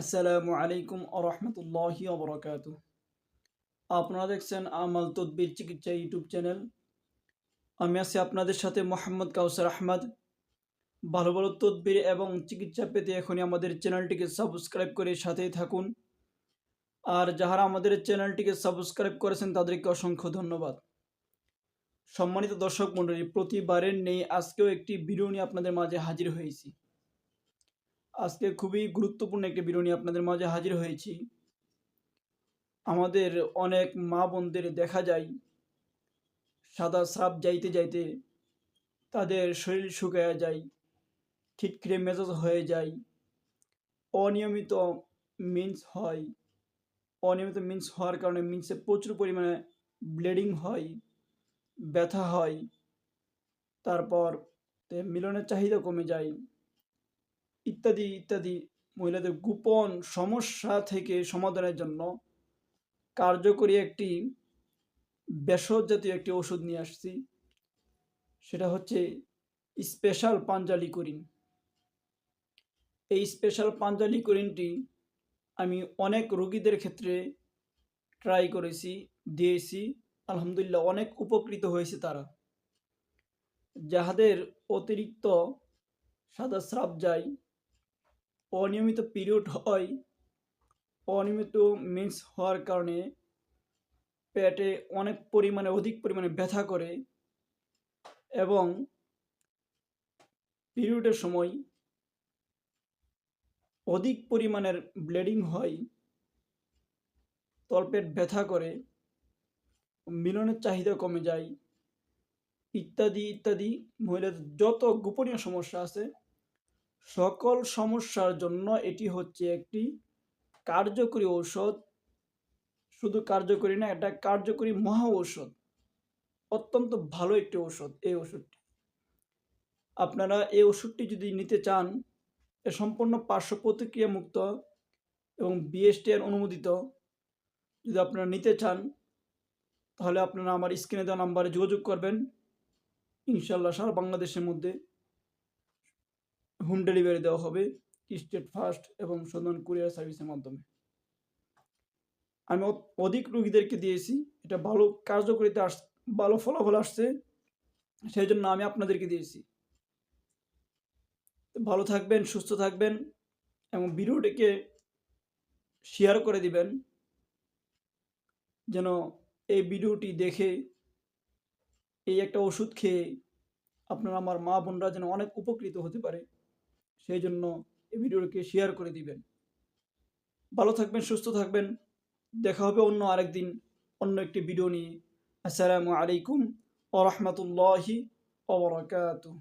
আসসালামু আলাইকুম আরহামতুল্লাহি অবরাকাত আপনারা দেখছেন আমাল তদবির চিকিৎসা ইউটিউব চ্যানেল। আমি আছি আপনাদের সাথে মোহাম্মদ কাউসার আহমদ। ভালো ভালো তদবির এবং চিকিৎসা পেতে এখনই আমাদের চ্যানেলটিকে সাবস্ক্রাইব করে সাথেই থাকুন। আর যারা আমাদের চ্যানেলটিকে সাবস্ক্রাইব করেছেন, তাদেরকে অসংখ্য ধন্যবাদ। সম্মানিত দর্শক মণ্ডলী, প্রতিবারের নেই আজকেও একটি ভিডিও নিয়ে আপনাদের মাঝে হাজির হয়েছি। আজকে খুবই গুরুত্বপূর্ণ একটি ভিডিও আপনাদের মাঝে হাজির হয়েছি। আমাদের অনেক মা বোনদের দেখা যায়, সাদা স্রাব যাইতে যাইতে তাদের শরীর শুকায়া যায় খিটখিরে মেজাজ হয়ে যায়, অনিয়মিত মিন্স হয়, অনিয়মিত মিন্স হওয়ার কারণে মিন্সে প্রচুর পরিমাণে ব্লিডিং হয়, ব্যথা হয়, তারপর মিলনের চাহিদা কমে যায়। ইত্যাদি ইত্যাদি। মহিলাদের গোপন সমস্যা থেকে সমাধানের জন্য কার্যকরী একটি ভেষজ জাতীয় একটি ওষুধ নিয়ে আসছি। সেটা হচ্ছে স্পেশাল পাঞ্জালি করিন এই স্পেশাল পাঞ্জালি করিনটি আমি অনেক রোগীদের ক্ষেত্রে ট্রাই করেছি, দিয়েছি। আলহামদুলিল্লাহ অনেক উপকৃত হয়েছে তারা। যাহাদের অতিরিক্ত সাদা স্রাব যায় অনিয়মিত পিরিয়ড হয়। অনিয়মিত মিন্স হওয়ার কারণে পেটে অনেক পরিমাণে, অধিক পরিমাণে ব্যথা করে এবং পিরিয়ডের সময় অধিক পরিমাণের ব্লিডিং হয়, তলপেট ব্যথা করে, মিলনের চাহিদা কমে যায়, ইত্যাদি ইত্যাদি। মহিলাদের যত গোপনীয় সমস্যা আছে সকল সমস্যার জন্য এটি হচ্ছে একটি কার্যকরী ঔষধ। শুধু কার্যকরী না, এটা কার্যকরী মহা ঔষধ। অত্যন্ত ভালো একটি ঔষধ এই ওষুধটি আপনারা এই ওষুধটি যদি নিতে চান, এ সম্পূর্ণ পার্শ্ব প্রতিক্রিয়া মুক্ত এবং বিএসটিআর অনুমোদিত। যদি আপনারা নিতে চান, তাহলে আপনারা আমার স্ক্রিনে দেওয়া নাম্বারে যোগাযোগ করবেন। ইনশাল্লাহ সারা বাংলাদেশের মধ্যে হোম ডেলিভারি দেওয়া হবে স্টেট ফার্স্ট এবং সন্ধান কুরিয়ার সার্ভিসের মাধ্যমে। আমি অধিক রুগীদেরকে দিয়েছি, এটা ভালো কার্যকরিতা আস ভালো ফলাফল আসছে সেই জন্য আমি আপনাদেরকে দিয়েছি। ভালো থাকবেন, সুস্থ থাকবেন এবং ভিডিওটিকে শেয়ার করে দিবেন, যেন এই ভিডিওটি দেখে এই একটা ওষুধ খেয়ে আপনারা আমার মা বোনরা যেন অনেক উপকৃত হতে পারে। সেই জন্য এই ভিডিওটিকে শেয়ার করে দিবেন। ভালো থাকবেন, সুস্থ থাকবেন। দেখা হবে অন্য আরেকদিন অন্য একটি ভিডিও নিয়ে। আসসালামু আলাইকুম ও রহমতুল্লাহি ওবরাকাতুহ